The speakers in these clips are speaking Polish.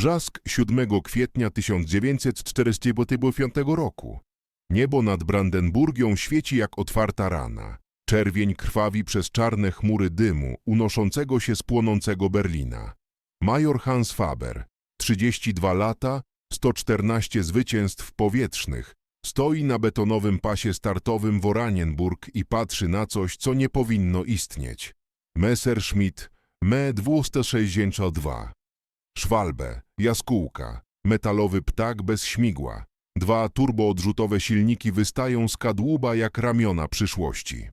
Brzask 7 kwietnia 1945 roku. Niebo nad Brandenburgią świeci jak otwarta rana. Czerwień krwawi przez czarne chmury dymu unoszącego się z płonącego Berlina. Major Hans Faber, 32 lata, 114 zwycięstw powietrznych, stoi na betonowym pasie startowym w Oranienburg i patrzy na coś, co nie powinno istnieć. Messerschmitt Me 262. Szwalbe, jaskółka, metalowy ptak bez śmigła. Dwa turboodrzutowe silniki wystają z kadłuba jak ramiona przyszłości.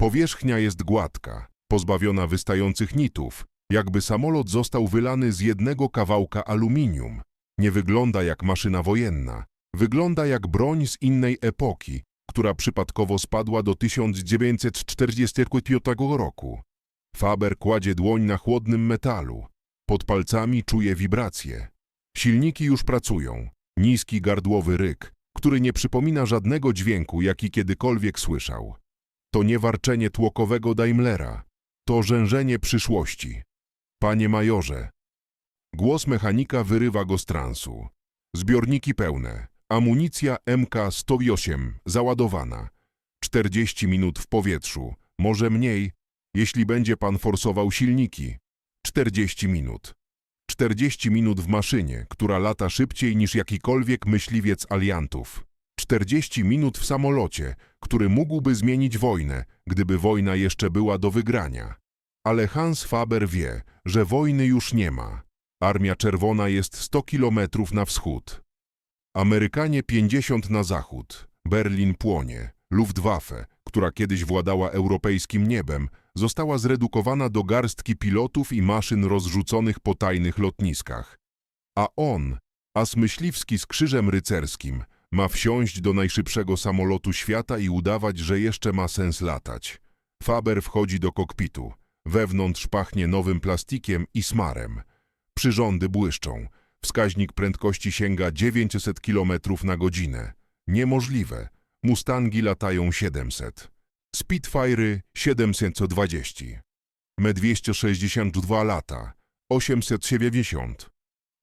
Powierzchnia jest gładka, pozbawiona wystających nitów, jakby samolot został wylany z jednego kawałka aluminium. Nie wygląda jak maszyna wojenna, wygląda jak broń z innej epoki, która przypadkowo spadła do 1945 roku. Faber kładzie dłoń na chłodnym metalu. Pod palcami czuje wibracje. Silniki już pracują. Niski gardłowy ryk, który nie przypomina żadnego dźwięku, jaki kiedykolwiek słyszał. To nie warczenie tłokowego Daimlera. To rzężenie przyszłości. Panie majorze. Głos mechanika wyrywa go z transu. Zbiorniki pełne. Amunicja MK-108 załadowana. 40 minut w powietrzu. Może mniej, jeśli będzie pan forsował silniki. 40 minut. 40 minut w maszynie, która lata szybciej niż jakikolwiek myśliwiec aliantów. 40 minut w samolocie, który mógłby zmienić wojnę, gdyby wojna jeszcze była do wygrania. Ale Hans Faber wie, że wojny już nie ma. Armia Czerwona jest 100 kilometrów na wschód. Amerykanie 50 na zachód. Berlin płonie. Luftwaffe, która kiedyś władała europejskim niebem, została zredukowana do garstki pilotów i maszyn rozrzuconych po tajnych lotniskach. A on, as myśliwski z krzyżem rycerskim, ma wsiąść do najszybszego samolotu świata i udawać, że jeszcze ma sens latać. Faber wchodzi do kokpitu. Wewnątrz pachnie nowym plastikiem i smarem. Przyrządy błyszczą. Wskaźnik prędkości sięga 900 km na godzinę. Niemożliwe. Mustangi latają 700. Spitfire'y 720. Me-262 lata 870.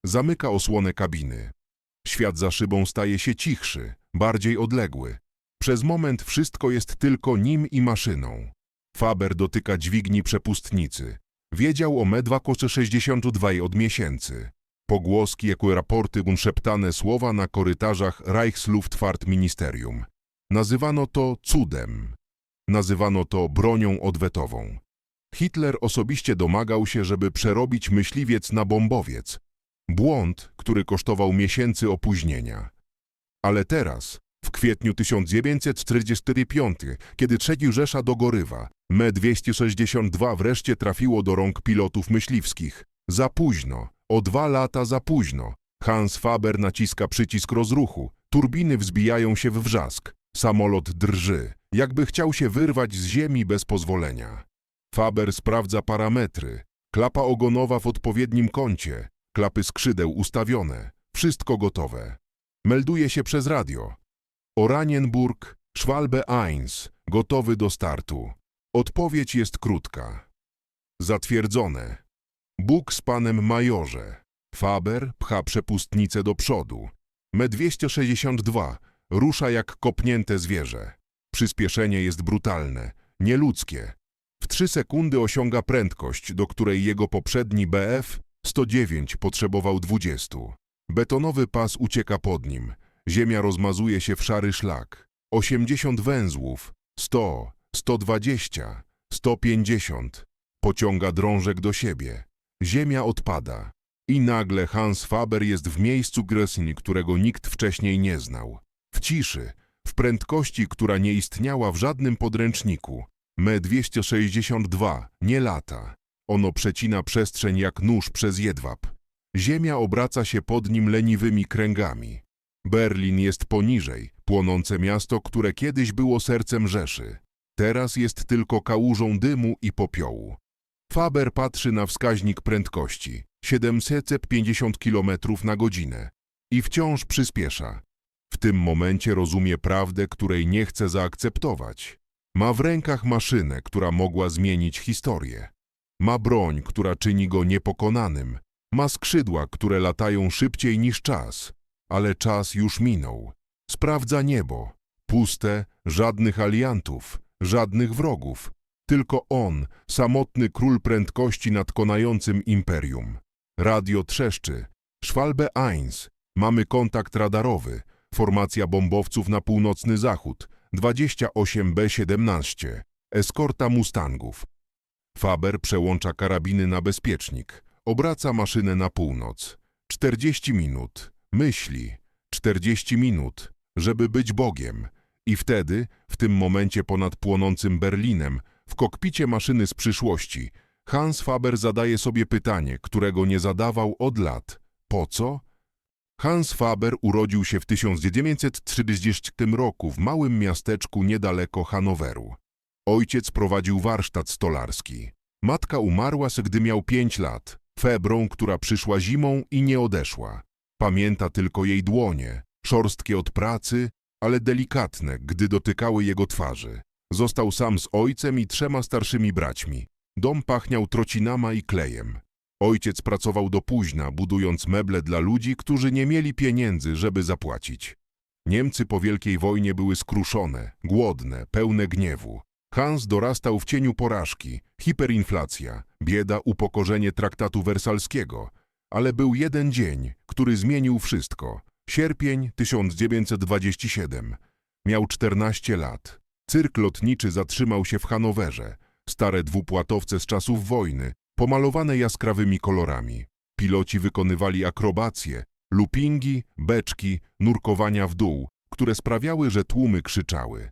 Zamyka osłonę kabiny. Świat za szybą staje się cichszy, bardziej odległy. Przez moment wszystko jest tylko nim i maszyną. Faber dotyka dźwigni przepustnicy. Wiedział o Me-262 od miesięcy. Pogłoski jako raporty unszeptane słowa na korytarzach Reichsluftfahrtministerium. Nazywano to cudem. Nazywano to bronią odwetową. Hitler osobiście domagał się, żeby przerobić myśliwiec na bombowiec. Błąd, który kosztował miesięcy opóźnienia. Ale teraz, w kwietniu 1945, kiedy III Rzesza dogorywa, Me-262 wreszcie trafiło do rąk pilotów myśliwskich. Za późno, o dwa lata za późno. Hans Faber naciska przycisk rozruchu, turbiny wzbijają się w wrzask, samolot drży jakby chciał się wyrwać z ziemi bez pozwolenia. Faber sprawdza parametry, klapa ogonowa w odpowiednim kącie, klapy skrzydeł ustawione, wszystko gotowe. Melduje się przez radio. Oranienburg, Schwalbe 1, gotowy do startu. Odpowiedź jest krótka. Zatwierdzone. Bóg z panem majorze. Faber pcha przepustnicę do przodu. Me-262 rusza jak kopnięte zwierzę. Przyspieszenie jest brutalne, nieludzkie. W trzy sekundy osiąga prędkość, do której jego poprzedni BF 109 potrzebował 20. Betonowy pas ucieka pod nim. Ziemia rozmazuje się w szary szlak. 80 węzłów, 100, 120, 150. Pociąga drążek do siebie. Ziemia odpada. I nagle Hans Faber jest w miejscu Gresni, którego nikt wcześniej nie znał. W ciszy, prędkości, która nie istniała w żadnym podręczniku. Me-262 nie lata. Ono przecina przestrzeń jak nóż przez jedwab. Ziemia obraca się pod nim leniwymi kręgami. Berlin jest poniżej, płonące miasto, które kiedyś było sercem Rzeszy. Teraz jest tylko kałużą dymu i popiołu. Faber patrzy na wskaźnik prędkości 750 km na godzinę i wciąż przyspiesza. Tym momencie rozumie prawdę, której nie chce zaakceptować. Ma w rękach maszynę, która mogła zmienić historię. Ma broń, która czyni go niepokonanym. Ma skrzydła, które latają szybciej niż czas, ale czas już minął. Sprawdza niebo. Puste, żadnych aliantów, żadnych wrogów. Tylko on, samotny król prędkości nad konającym imperium. Radio trzeszczy. Schwalbe 1. Mamy kontakt radarowy. Formacja bombowców na północny zachód. 28B-17. Eskorta Mustangów. Faber przełącza karabiny na bezpiecznik. Obraca maszynę na północ. 40 minut. Myśli. 40 minut. Żeby być Bogiem. I wtedy, w tym momencie ponad płonącym Berlinem, w kokpicie maszyny z przyszłości, Hans Faber zadaje sobie pytanie, którego nie zadawał od lat. Po co? Hans Faber urodził się w 1930 roku w małym miasteczku niedaleko Hanoweru. Ojciec prowadził warsztat stolarski. Matka umarła, gdy miał pięć lat, febrą, która przyszła zimą i nie odeszła. Pamięta tylko jej dłonie, szorstkie od pracy, ale delikatne, gdy dotykały jego twarzy. Został sam z ojcem i trzema starszymi braćmi. Dom pachniał trocinama i klejem. Ojciec pracował do późna, budując meble dla ludzi, którzy nie mieli pieniędzy, żeby zapłacić. Niemcy po Wielkiej Wojnie były skruszone, głodne, pełne gniewu. Hans dorastał w cieniu porażki, hiperinflacja, bieda, upokorzenie traktatu wersalskiego. Ale był jeden dzień, który zmienił wszystko. Sierpień 1927. Miał 14 lat. Cyrk lotniczy zatrzymał się w Hanowerze. Stare dwupłatowce z czasów wojny, pomalowane jaskrawymi kolorami. Piloci wykonywali akrobacje, lupingi, beczki, nurkowania w dół, które sprawiały, że tłumy krzyczały.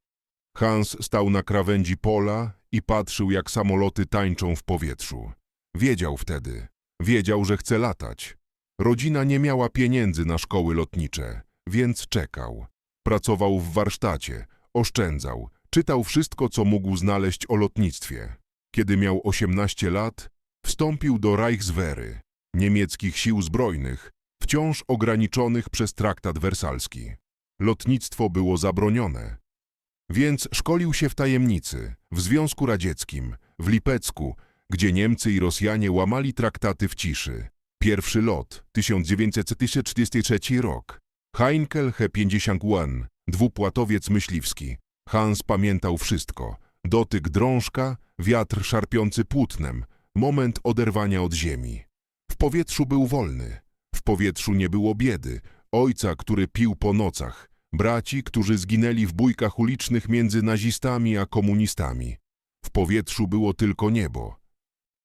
Hans stał na krawędzi pola i patrzył, jak samoloty tańczą w powietrzu. Wiedział wtedy, wiedział, że chce latać. Rodzina nie miała pieniędzy na szkoły lotnicze, więc czekał. Pracował w warsztacie, oszczędzał, czytał wszystko, co mógł znaleźć o lotnictwie. Kiedy miał 18 lat, wstąpił do Reichswehry, niemieckich sił zbrojnych, wciąż ograniczonych przez traktat wersalski. Lotnictwo było zabronione. Więc szkolił się w tajemnicy, w Związku Radzieckim, w Lipecku, gdzie Niemcy i Rosjanie łamali traktaty w ciszy. Pierwszy lot, 1943 rok. Heinkel He-51, dwupłatowiec myśliwski. Hans pamiętał wszystko. Dotyk drążka, wiatr szarpiący płótnem, moment oderwania od ziemi. W powietrzu był wolny. W powietrzu nie było biedy, ojca, który pił po nocach, braci, którzy zginęli w bójkach ulicznych między nazistami a komunistami. W powietrzu było tylko niebo.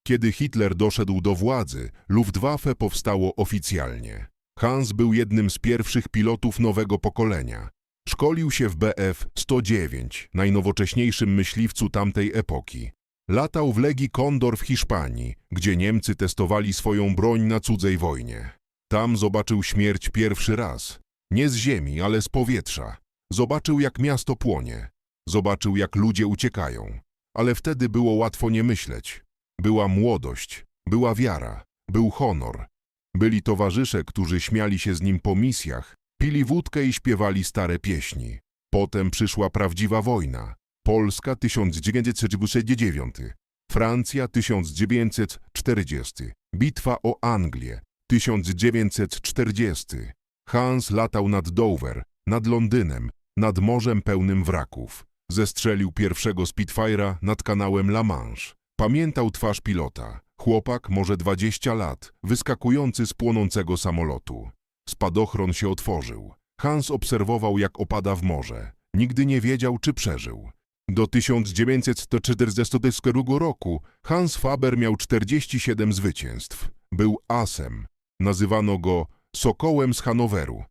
Kiedy Hitler doszedł do władzy, Luftwaffe powstało oficjalnie. Hans był jednym z pierwszych pilotów nowego pokolenia. Szkolił się w BF-109, najnowocześniejszym myśliwcu tamtej epoki. Latał w Legii Condor w Hiszpanii, gdzie Niemcy testowali swoją broń na cudzej wojnie. Tam zobaczył śmierć pierwszy raz. Nie z ziemi, ale z powietrza. Zobaczył, jak miasto płonie. Zobaczył, jak ludzie uciekają. Ale wtedy było łatwo nie myśleć. Była młodość, była wiara, był honor. Byli towarzysze, którzy śmiali się z nim po misjach, pili wódkę i śpiewali stare pieśni. Potem przyszła prawdziwa wojna. Polska 1939, Francja 1940, bitwa o Anglię 1940. Hans latał nad Dover, nad Londynem, nad morzem pełnym wraków. Zestrzelił pierwszego Spitfire'a nad kanałem La Manche. Pamiętał twarz pilota. Chłopak, może 20 lat, wyskakujący z płonącego samolotu. Spadochron się otworzył. Hans obserwował, jak opada w morze. Nigdy nie wiedział, czy przeżył. Do 1942 roku Hans Faber miał 47 zwycięstw. Był asem. Nazywano go Sokołem z Hanoweru.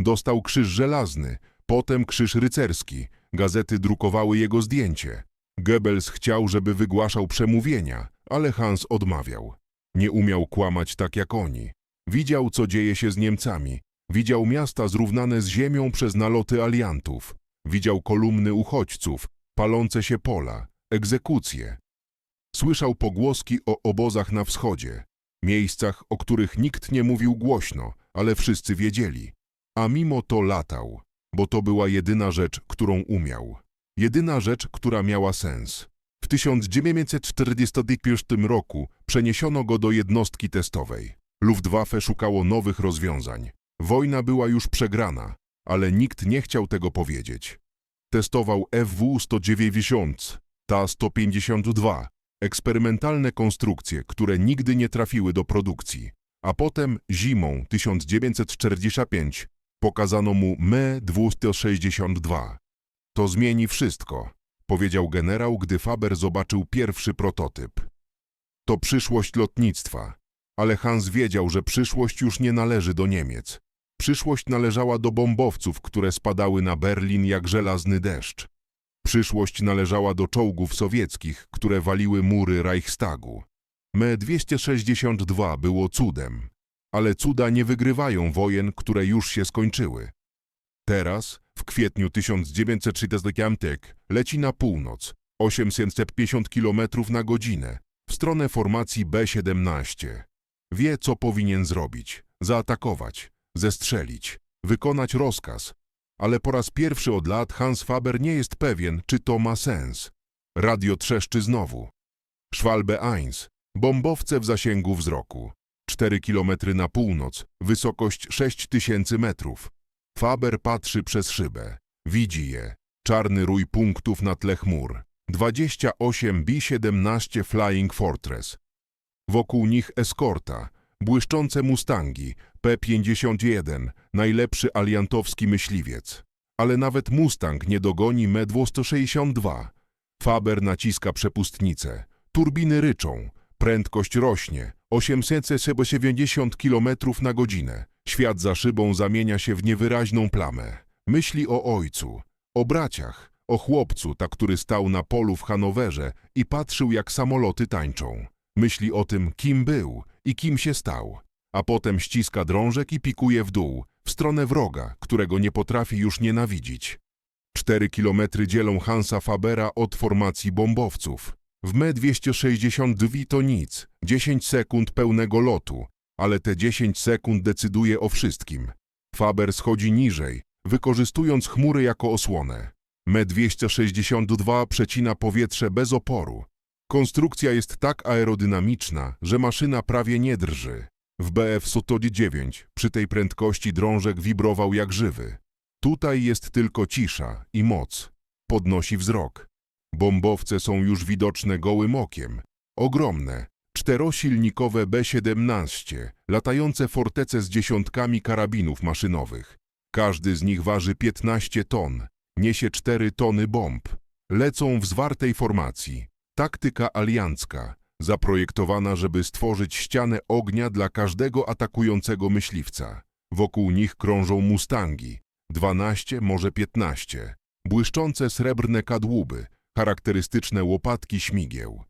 Dostał krzyż żelazny, potem krzyż rycerski. Gazety drukowały jego zdjęcie. Goebbels chciał, żeby wygłaszał przemówienia, ale Hans odmawiał. Nie umiał kłamać tak jak oni. Widział, co dzieje się z Niemcami. Widział miasta zrównane z ziemią przez naloty aliantów. Widział kolumny uchodźców, palące się pola, egzekucje. Słyszał pogłoski o obozach na wschodzie, miejscach, o których nikt nie mówił głośno, ale wszyscy wiedzieli. A mimo to latał, bo to była jedyna rzecz, którą umiał. Jedyna rzecz, która miała sens. W 1941 roku przeniesiono go do jednostki testowej. Luftwaffe szukało nowych rozwiązań. Wojna była już przegrana, ale nikt nie chciał tego powiedzieć. Testował FW-190, Ta-152, eksperymentalne konstrukcje, które nigdy nie trafiły do produkcji. A potem zimą 1945 pokazano mu Me-262. To zmieni wszystko, powiedział generał, gdy Faber zobaczył pierwszy prototyp. To przyszłość lotnictwa, ale Hans wiedział, że przyszłość już nie należy do Niemiec. Przyszłość należała do bombowców, które spadały na Berlin jak żelazny deszcz. Przyszłość należała do czołgów sowieckich, które waliły mury Reichstagu. Me-262 było cudem, ale cuda nie wygrywają wojen, które już się skończyły. Teraz, w kwietniu 1945, leci na północ, 850 km na godzinę, w stronę formacji B-17. Wie, co powinien zrobić. Zaatakować, zestrzelić, wykonać rozkaz. Ale po raz pierwszy od lat Hans Faber nie jest pewien, czy to ma sens. Radio trzeszczy znowu. Schwalbe 1. Bombowce w zasięgu wzroku. 4 kilometry na północ, wysokość 6000 metrów. Faber patrzy przez szybę. Widzi je. Czarny rój punktów na tle chmur. 28 B-17 Flying Fortress. Wokół nich eskorta, błyszczące Mustangi, P-51, najlepszy aliantowski myśliwiec. Ale nawet Mustang nie dogoni Me-262. Faber naciska przepustnicę. Turbiny ryczą. Prędkość rośnie. 870 km na godzinę. Świat za szybą zamienia się w niewyraźną plamę. Myśli o ojcu, o braciach, o chłopcu, ta, który stał na polu w Hanowerze i patrzył, jak samoloty tańczą. Myśli o tym, kim był i kim się stał. A potem ściska drążek i pikuje w dół, w stronę wroga, którego nie potrafi już nienawidzić. Cztery kilometry dzielą Hansa Fabera od formacji bombowców. W Me-262 to nic, 10 sekund pełnego lotu, ale te 10 sekund decyduje o wszystkim. Faber schodzi niżej, wykorzystując chmury jako osłonę. Me-262 przecina powietrze bez oporu. Konstrukcja jest tak aerodynamiczna, że maszyna prawie nie drży. W BF-109 przy tej prędkości drążek wibrował jak żywy. Tutaj jest tylko cisza i moc. Podnosi wzrok. Bombowce są już widoczne gołym okiem. Ogromne, czterosilnikowe B-17, latające fortece z dziesiątkami karabinów maszynowych. Każdy z nich waży 15 ton, niesie 4 tony bomb. Lecą w zwartej formacji. Taktyka aliancka, zaprojektowana, żeby stworzyć ścianę ognia dla każdego atakującego myśliwca. Wokół nich krążą mustangi, 12, może 15. Błyszczące srebrne kadłuby, charakterystyczne łopatki śmigieł.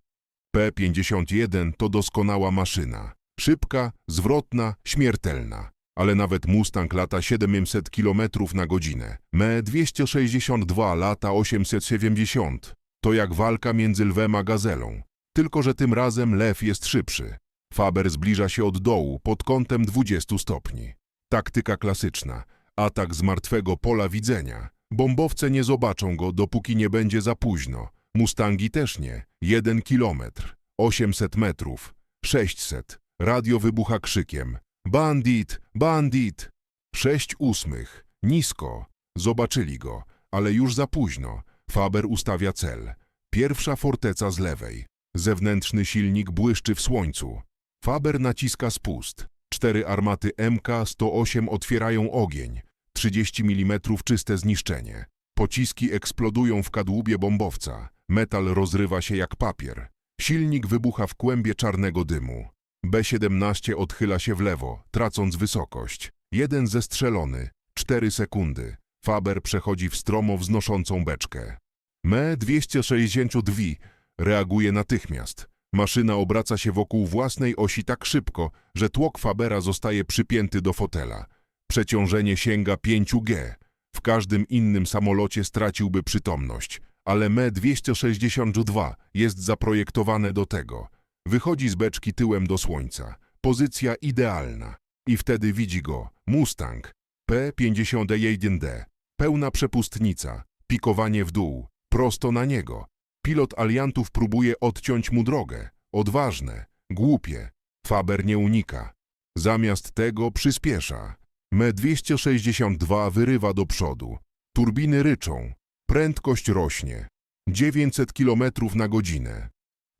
P-51 to doskonała maszyna. Szybka, zwrotna, śmiertelna. Ale nawet Mustang lata 700 km na godzinę. Me-262 lata 870. To jak walka między lwem a gazelą. Tylko, że tym razem lew jest szybszy. Faber zbliża się od dołu pod kątem 20 stopni. Taktyka klasyczna. Atak z martwego pola widzenia. Bombowce nie zobaczą go, dopóki nie będzie za późno. Mustangi też nie. Jeden kilometr, 800 metrów, 600. Radio wybucha krzykiem. Bandit, bandit! Sześć ósmych. Nisko. Zobaczyli go, ale już za późno. Faber ustawia cel. Pierwsza forteca z lewej. Zewnętrzny silnik błyszczy w słońcu. Faber naciska spust. Cztery armaty MK-108 otwierają ogień. 30 mm czyste zniszczenie. Pociski eksplodują w kadłubie bombowca. Metal rozrywa się jak papier. Silnik wybucha w kłębie czarnego dymu. B-17 odchyla się w lewo, tracąc wysokość. Jeden zestrzelony. Cztery sekundy. Faber przechodzi w stromo wznoszącą beczkę. Me-262 reaguje natychmiast. Maszyna obraca się wokół własnej osi tak szybko, że tłok Fabera zostaje przypięty do fotela. Przeciążenie sięga 5G. W każdym innym samolocie straciłby przytomność, ale Me-262 jest zaprojektowane do tego. Wychodzi z beczki tyłem do słońca. Pozycja idealna. I wtedy widzi go Mustang P-51D. Pełna przepustnica, pikowanie w dół, prosto na niego. Pilot aliantów próbuje odciąć mu drogę. Odważne, głupie. Faber nie unika. Zamiast tego przyspiesza. Me-262 wyrywa do przodu. Turbiny ryczą. Prędkość rośnie. 900 km na godzinę.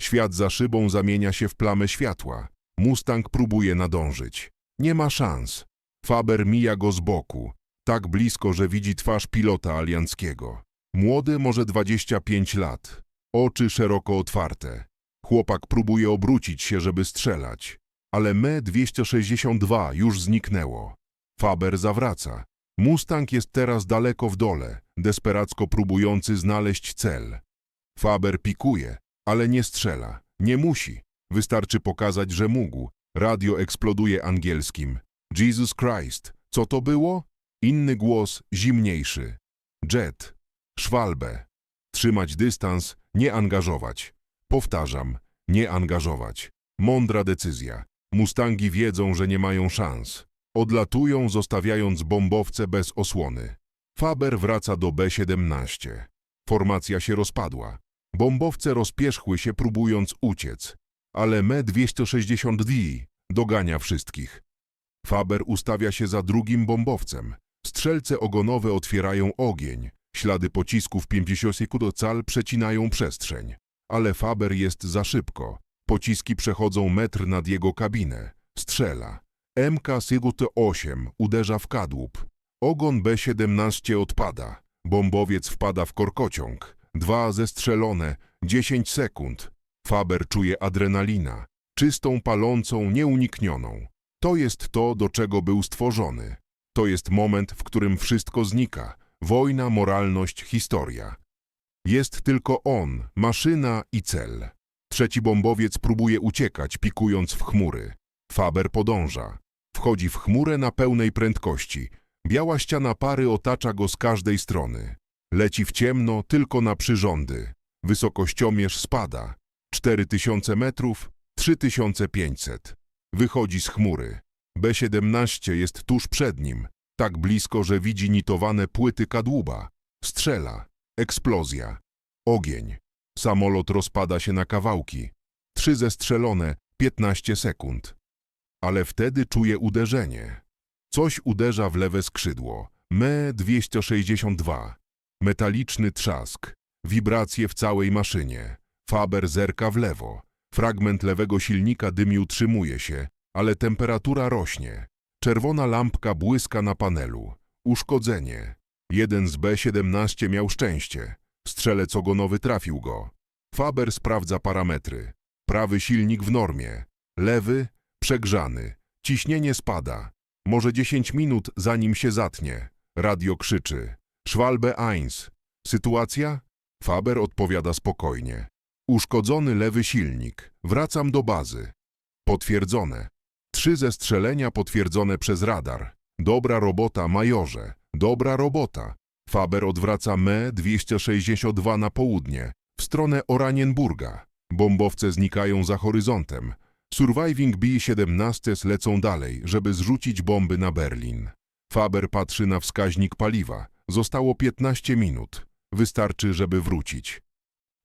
Świat za szybą zamienia się w plamę światła. Mustang próbuje nadążyć. Nie ma szans. Faber mija go z boku. Tak blisko, że widzi twarz pilota alianckiego. Młody, może 25 lat. Oczy szeroko otwarte. Chłopak próbuje obrócić się, żeby strzelać. Ale Me-262 już zniknęło. Faber zawraca. Mustang jest teraz daleko w dole, desperacko próbujący znaleźć cel. Faber pikuje, ale nie strzela. Nie musi. Wystarczy pokazać, że mógł. Radio eksploduje angielskim. Jesus Christ. Co to było? Inny głos, zimniejszy. Jet. Szwalbę. Trzymać dystans, nie angażować. Powtarzam, nie angażować. Mądra decyzja. Mustangi wiedzą, że nie mają szans. Odlatują, zostawiając bombowce bez osłony. Faber wraca do B-17. Formacja się rozpadła. Bombowce rozpierzchły się, próbując uciec. Ale Me-262 dogania wszystkich. Faber ustawia się za drugim bombowcem. Strzelce ogonowe otwierają ogień. Ślady pocisków 50 cal przecinają przestrzeń. Ale Faber jest za szybko. Pociski przechodzą metr nad jego kabinę. Strzela. MK-8 uderza w kadłub. Ogon B-17 odpada. Bombowiec wpada w korkociąg. Dwa zestrzelone. 10 sekund. Faber czuje adrenalina. Czystą, palącą, nieuniknioną. To jest to, do czego był stworzony. To jest moment, w którym wszystko znika. Wojna, moralność, historia. Jest tylko on, maszyna i cel. Trzeci bombowiec próbuje uciekać, pikując w chmury. Faber podąża. Wchodzi w chmurę na pełnej prędkości. Biała ściana pary otacza go z każdej strony. Leci w ciemno tylko na przyrządy. Wysokościomierz spada. 4000 metrów, 3500. Wychodzi z chmury. B-17 jest tuż przed nim. Tak blisko, że widzi nitowane płyty kadłuba. Strzela. Eksplozja. Ogień. Samolot rozpada się na kawałki. Trzy zestrzelone, 15 sekund. Ale wtedy czuje uderzenie. Coś uderza w lewe skrzydło. Me-262. Metaliczny trzask. Wibracje w całej maszynie. Faber zerka w lewo. Fragment lewego silnika dymi utrzymuje się, ale temperatura rośnie. Czerwona lampka błyska na panelu. Uszkodzenie. Jeden z B-17 miał szczęście. Strzelec ogonowy trafił go. Faber sprawdza parametry. Prawy silnik w normie. Lewy przegrzany. Ciśnienie spada. Może 10 minut zanim się zatnie. Radio krzyczy. Schwalbe 1. Sytuacja? Faber odpowiada spokojnie. Uszkodzony lewy silnik. Wracam do bazy. Potwierdzone. Trzy zestrzelenia potwierdzone przez radar. Dobra robota, majorze. Dobra robota. Faber odwraca Me-262 na południe, w stronę Oranienburga. Bombowce znikają za horyzontem. Surviving B-17 lecą dalej, żeby zrzucić bomby na Berlin. Faber patrzy na wskaźnik paliwa. Zostało 15 minut. Wystarczy, żeby wrócić.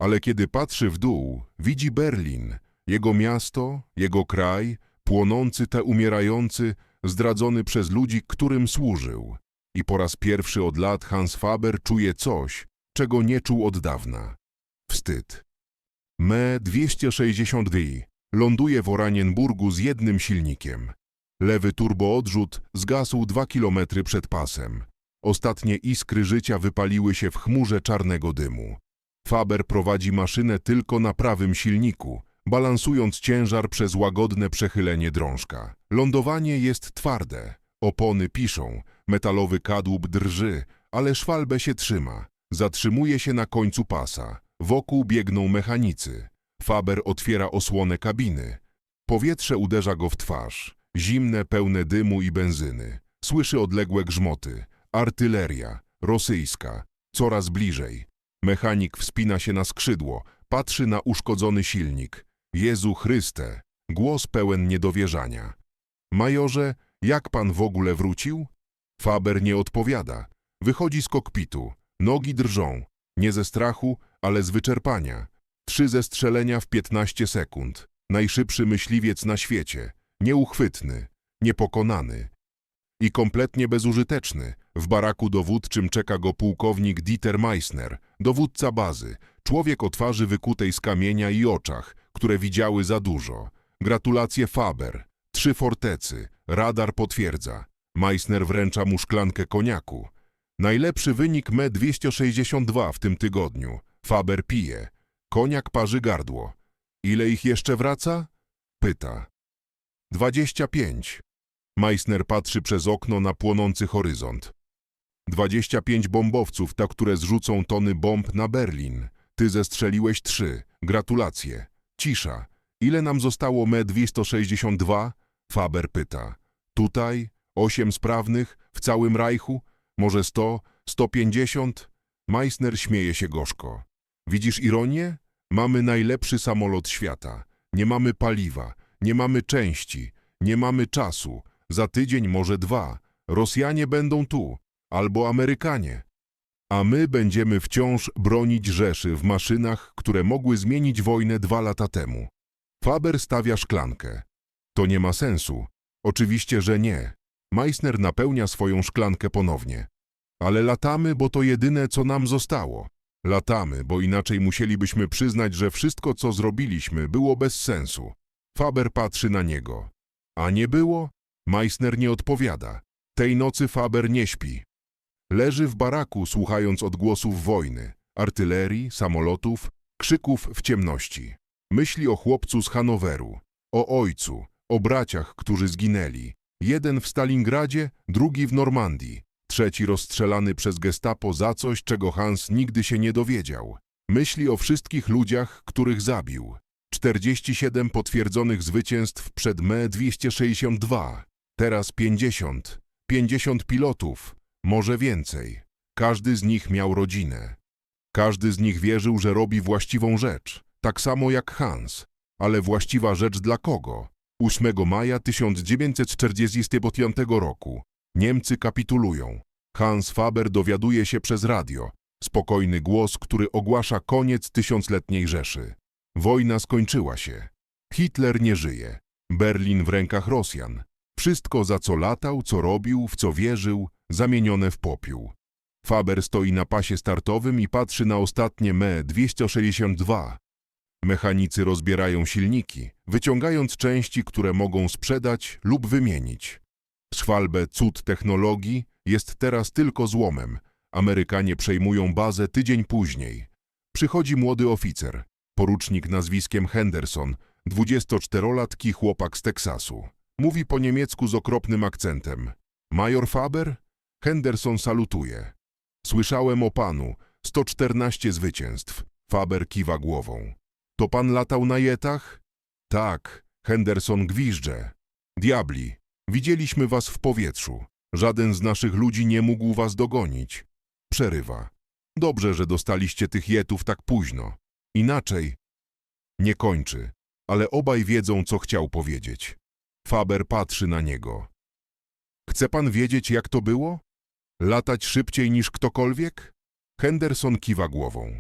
Ale kiedy patrzy w dół, widzi Berlin, jego miasto, jego kraj, płonący te umierający, zdradzony przez ludzi, którym służył. I po raz pierwszy od lat Hans Faber czuje coś, czego nie czuł od dawna. Wstyd. Me-262 ląduje w Oranienburgu z jednym silnikiem. Lewy turboodrzut zgasł dwa kilometry przed pasem. Ostatnie iskry życia wypaliły się w chmurze czarnego dymu. Faber prowadzi maszynę tylko na prawym silniku, balansując ciężar przez łagodne przechylenie drążka. Lądowanie jest twarde, opony piszą, metalowy kadłub drży, ale szwalbę się trzyma. Zatrzymuje się na końcu pasa. Wokół biegną mechanicy. Faber otwiera osłonę kabiny. Powietrze uderza go w twarz. Zimne, pełne dymu i benzyny. Słyszy odległe grzmoty. Artyleria. Rosyjska. Coraz bliżej. Mechanik wspina się na skrzydło. Patrzy na uszkodzony silnik. Jezu Chryste. Głos pełen niedowierzania. Majorze, jak pan w ogóle wrócił? Faber nie odpowiada. Wychodzi z kokpitu. Nogi drżą. Nie ze strachu, ale z wyczerpania. Trzy zestrzelenia w 15 sekund. Najszybszy myśliwiec na świecie. Nieuchwytny. niepokonany. I kompletnie bezużyteczny. W baraku dowódczym czeka go pułkownik Dieter Meissner, dowódca bazy, człowiek o twarzy wykutej z kamienia i oczach, które widziały za dużo. Gratulacje Faber. Trzy fortecy. Radar potwierdza. Meissner wręcza mu szklankę koniaku. Najlepszy wynik ME 262 w tym tygodniu. Faber pije. Koniak parzy gardło. Ile ich jeszcze wraca? Pyta. Dwadzieścia pięć. Meissner patrzy przez okno na płonący horyzont. Dwadzieścia pięć bombowców, ta, które zrzucą tony bomb na Berlin. Ty zestrzeliłeś trzy. Gratulacje. Cisza. Ile nam zostało ME 262? Faber pyta. Tutaj? Osiem sprawnych? W całym Reichu? Może sto? Sto pięćdziesiąt? Meissner śmieje się gorzko. Widzisz ironię? Mamy najlepszy samolot świata. Nie mamy paliwa, nie mamy części, nie mamy czasu. Za tydzień, może dwa. Rosjanie będą tu, albo Amerykanie. A my będziemy wciąż bronić Rzeszy w maszynach, które mogły zmienić wojnę dwa lata temu. Faber stawia szklankę. To nie ma sensu. Oczywiście, że nie. Meissner napełnia swoją szklankę ponownie. Ale latamy, bo to jedyne, co nam zostało. Latamy, bo inaczej musielibyśmy przyznać, że wszystko, co zrobiliśmy, było bez sensu. Faber patrzy na niego. A nie było? Meissner nie odpowiada. Tej nocy Faber nie śpi. Leży w baraku, słuchając odgłosów wojny, artylerii, samolotów, krzyków w ciemności. Myśli o chłopcu z Hanoweru, o ojcu, o braciach, którzy zginęli. Jeden w Stalingradzie, drugi w Normandii, trzeci rozstrzelany przez gestapo za coś, czego Hans nigdy się nie dowiedział. Myśli o wszystkich ludziach, których zabił. 47 potwierdzonych zwycięstw przed ME 262, teraz 50. 50 pilotów, może więcej. Każdy z nich miał rodzinę. Każdy z nich wierzył, że robi właściwą rzecz, tak samo jak Hans. Ale właściwa rzecz dla kogo? 8 maja 1945 roku Niemcy kapitulują. Hans Faber dowiaduje się przez radio. Spokojny głos, który ogłasza koniec tysiącletniej Rzeszy. Wojna skończyła się. Hitler nie żyje. Berlin w rękach Rosjan. Wszystko, za co latał, co robił, w co wierzył, zamienione w popiół. Faber stoi na pasie startowym i patrzy na ostatnie ME 262. Mechanicy rozbierają silniki, wyciągając części, które mogą sprzedać lub wymienić. Schwalbe cud technologii jest teraz tylko złomem. Amerykanie przejmują bazę tydzień później. Przychodzi młody oficer, porucznik nazwiskiem Henderson, 24-latki chłopak z Teksasu. Mówi po niemiecku z okropnym akcentem. Major Faber? Henderson salutuje. Słyszałem o panu. 114 zwycięstw. Faber kiwa głową. To pan latał na jetach? Tak. Henderson gwizdże. Diabli, widzieliśmy was w powietrzu. Żaden z naszych ludzi nie mógł was dogonić. Przerywa. Dobrze, że dostaliście tych jetów tak późno. Inaczej. Nie kończy, ale obaj wiedzą, co chciał powiedzieć. Faber patrzy na niego. Chce pan wiedzieć, jak to było? Latać szybciej niż ktokolwiek? Henderson kiwa głową.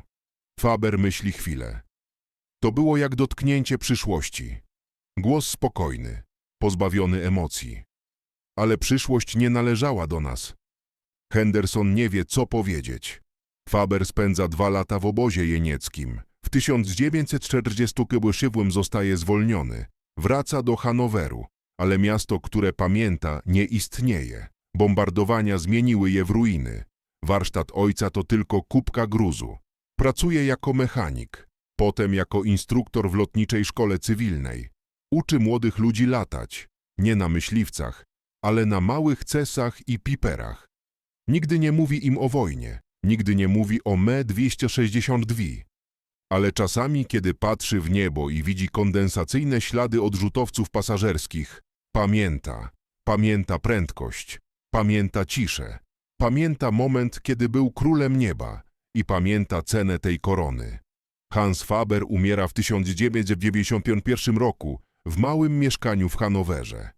Faber myśli chwilę. To było jak dotknięcie przyszłości. Głos spokojny, pozbawiony emocji. Ale przyszłość nie należała do nas. Henderson nie wie, co powiedzieć. Faber spędza dwa lata w obozie jenieckim. W 1947 zostaje zwolniony. Wraca do Hanoweru, ale miasto, które pamięta, nie istnieje. Bombardowania zmieniły je w ruiny. Warsztat ojca to tylko kubka gruzu. Pracuje jako mechanik, potem jako instruktor w lotniczej szkole cywilnej. Uczy młodych ludzi latać, nie na myśliwcach, ale na małych cesach i piperach. Nigdy nie mówi im o wojnie, nigdy nie mówi o ME 262. Ale czasami, kiedy patrzy w niebo i widzi kondensacyjne ślady odrzutowców pasażerskich, pamięta, pamięta prędkość, pamięta ciszę, pamięta moment, kiedy był królem nieba i pamięta cenę tej korony. Hans Faber umiera w 1991 roku w małym mieszkaniu w Hanowerze.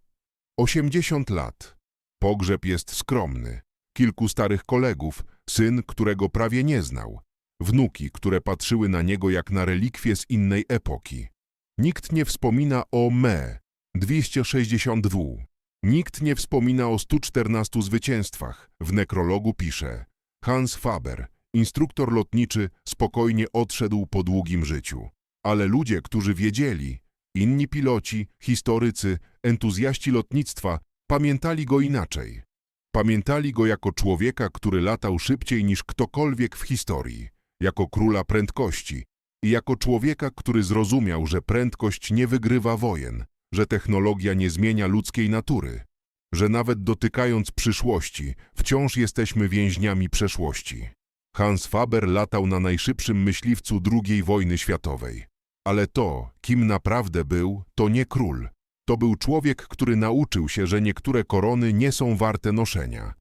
80 lat. Pogrzeb jest skromny. Kilku starych kolegów, syn, którego prawie nie znał, wnuki, które patrzyły na niego jak na relikwie z innej epoki. Nikt nie wspomina o Me 262. Nikt nie wspomina o 114 zwycięstwach. W nekrologu pisze Hans Faber, instruktor lotniczy, spokojnie odszedł po długim życiu. Ale ludzie, którzy wiedzieli, inni piloci, historycy, entuzjaści lotnictwa, pamiętali go inaczej. Pamiętali go jako człowieka, który latał szybciej niż ktokolwiek w historii, jako króla prędkości i jako człowieka, który zrozumiał, że prędkość nie wygrywa wojen, że technologia nie zmienia ludzkiej natury, że nawet dotykając przyszłości, wciąż jesteśmy więźniami przeszłości. Hans Faber latał na najszybszym myśliwcu II wojny światowej. Ale to, kim naprawdę był, to nie król. To był człowiek, który nauczył się, że niektóre korony nie są warte noszenia,